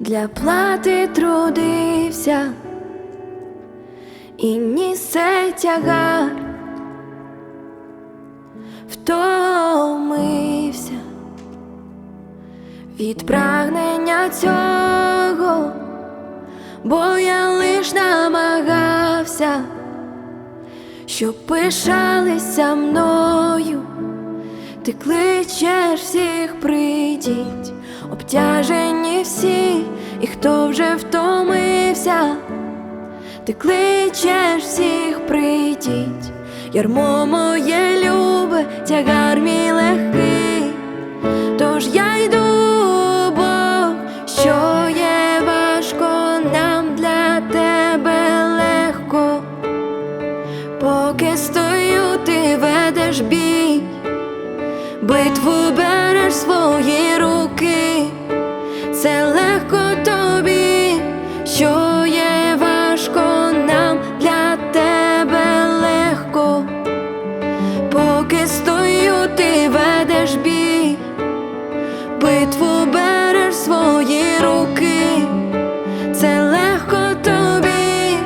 для плати трудився. І нісе тягар, втомився. Від прагнення цього, бо я лиш намагався, щоб пишалися мною. Ти кличеш всіх, прийдіть, обтяжені всі, і хто вже втомився, ти кличеш всіх, прийдіть, ярмо моє любе, тягар мій легкий, тож я йду, Бог, що є важко нам для тебе легко, поки стою, ти ведеш бій. Битву береш свої руки, це легко тобі, що є важко нам. Для тебе легко, поки стою, ти ведеш бій, битву береш свої руки, це легко тобі.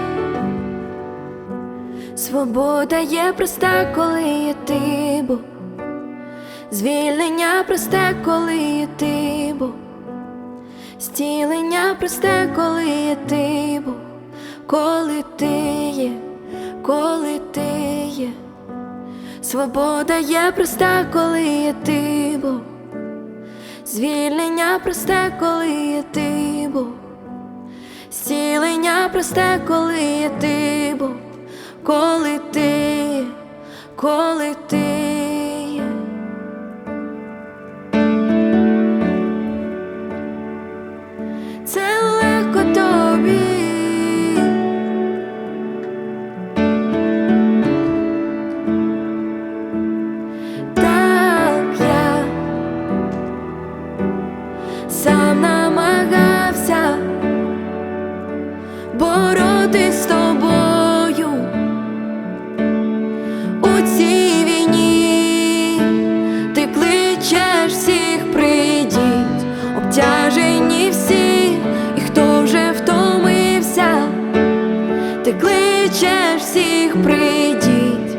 Свобода є проста, коли є ти Бог. Звільнення просте, коли ти Бог. Стілення просте, коли ти Бог. Коли ти є, коли ти є. Свобода є проста, коли ти Бог. Звільнення просте, коли ти Бог. Стілення просте, коли ти Бог. Боротись з тобою у цій війні. Ти кличеш всіх, прийдіть, обтяжені всі, і хто вже втомився, ти кличеш всіх, прийдіть,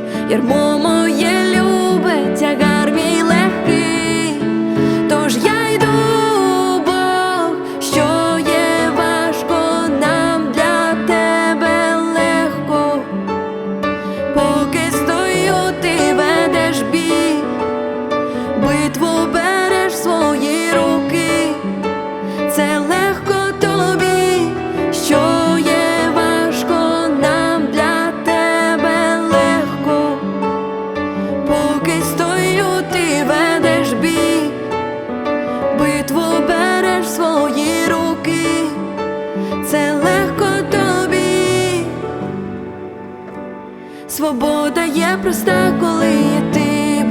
Свобода є проста, коли є ти.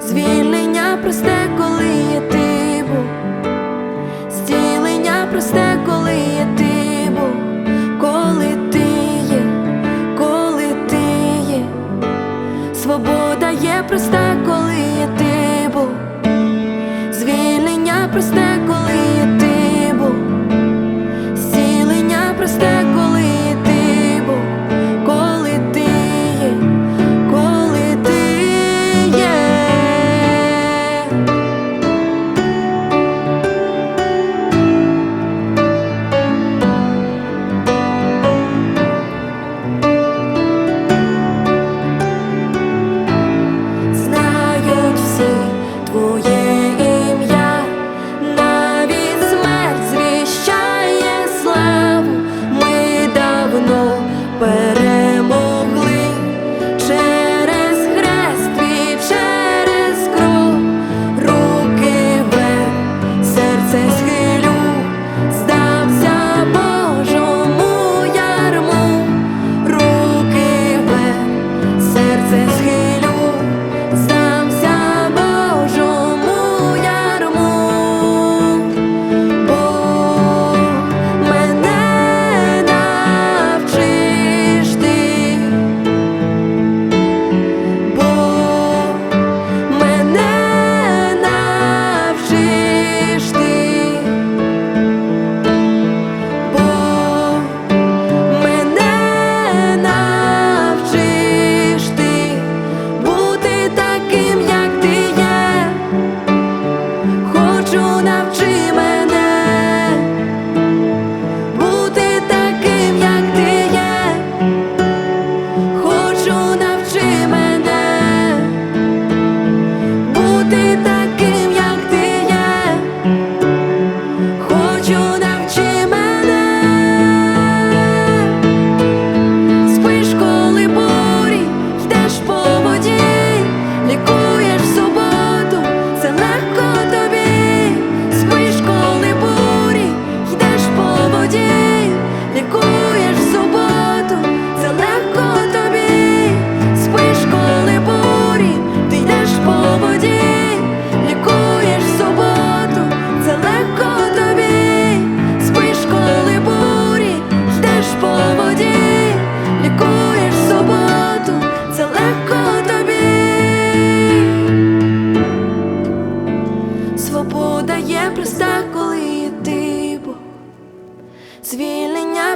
Звільнення просте, коли є ти Бог. Стілення просте, коли є ти. Коли ти є, коли ти є. Свобода є проста, коли є ти. Звільнення просте, коли є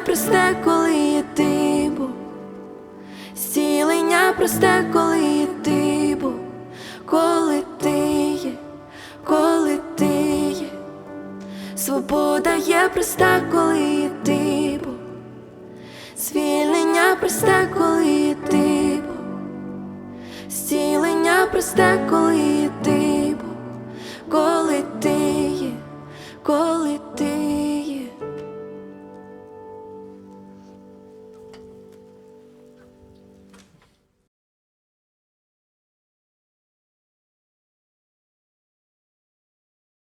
просте, коли ти, бо Зцілення просте, коли ти, бо коли ти є, коли ти є, свобода є проста, коли ти, бо звільнення просте, коли ти, бо зцілення просте, коли ти,